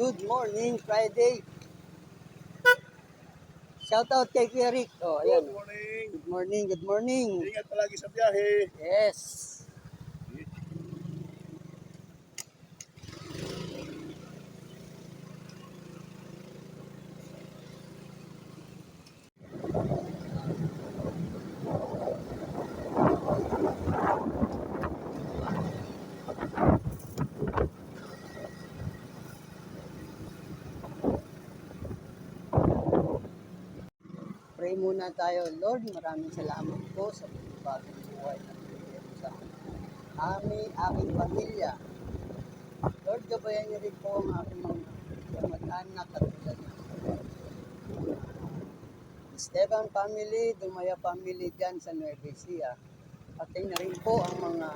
Good morning, Friday. Shout out kay Kuya Rick. Oh, Good ayan. morning. Good morning, good morning. Ingat palagi sa biyahe. Yes. Pray muna tayo. Lord, maraming salamat po sa bagong buhay na mo sa amin, aking pamilya. Lord, gabayan niyo rin po ang aking mga kamag-anak at tulad Esteban family, Dumaya family dyan sa Nueva Ecija. Pati na rin po ang mga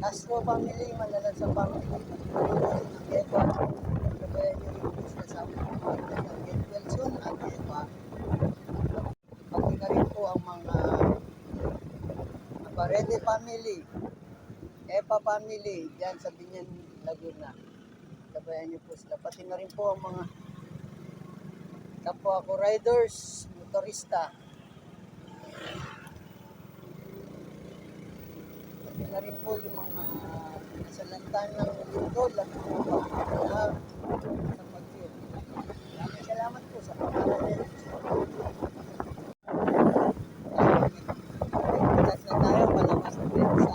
Castro family, Malalasa family, Eva. Gabayan niyo rin po sila sa aming pamilya ng Kate Wilson at Eva. Pati na rin po ang mga Barete family, Epa family, dyan sa Binyan, Laguna. Gabayan niyo po sila. Pati na rin po ang mga kapwa ko riders, motorista. Pati na rin po yung mga nasalantan ng lindol at mga pamilya sa pagkir. Maraming salamat po sa pagkakaroon. Bukas na tayo, palabas na prensa.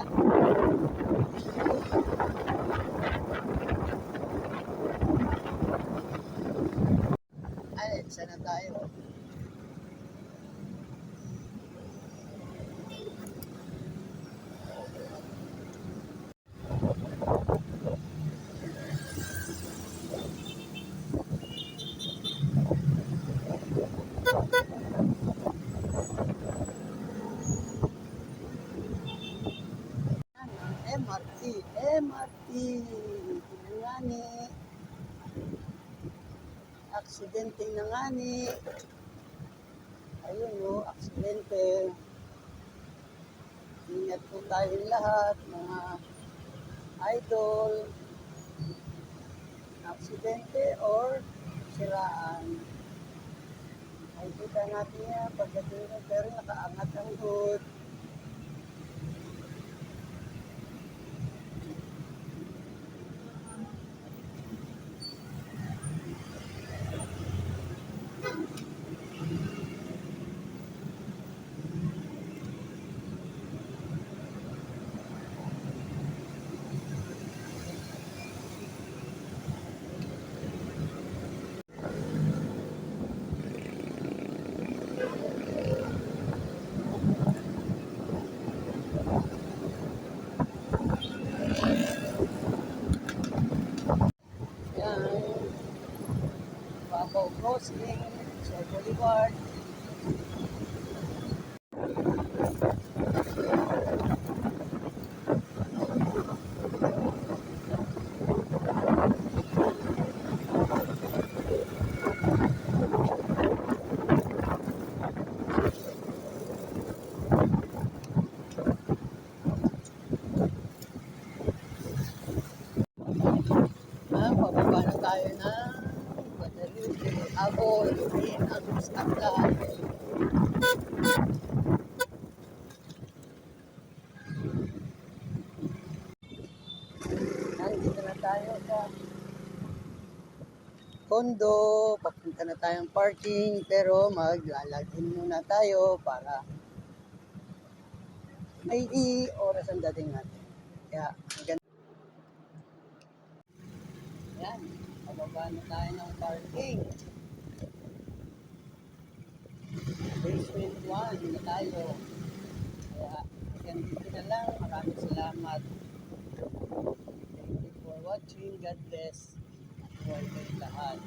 Ay, sana tayo. MRT, MRT. Tingnan nga ni. Aksidente na nga ni. Ayun o, aksidente. Ingat po tayong lahat, mga idol. Aksidente or siraan. Ay, kita natin yan. Pagdating pero nakaangat ang hood. Yan. Crossing, sa Boulevard. Ah, tayo na Abol, Rin, Agus, Aklan. Nandito na tayo sa kondo. Papunta na tayong parking pero maglalagin muna tayo para may oras ang dating natin. Kaya, maganda. Yan, pababa na tayo ng parking. 1 na tayo. Kaya, ganito na lang. Maraming salamat. Thank you for watching. God bless. Buhay kayo lahat.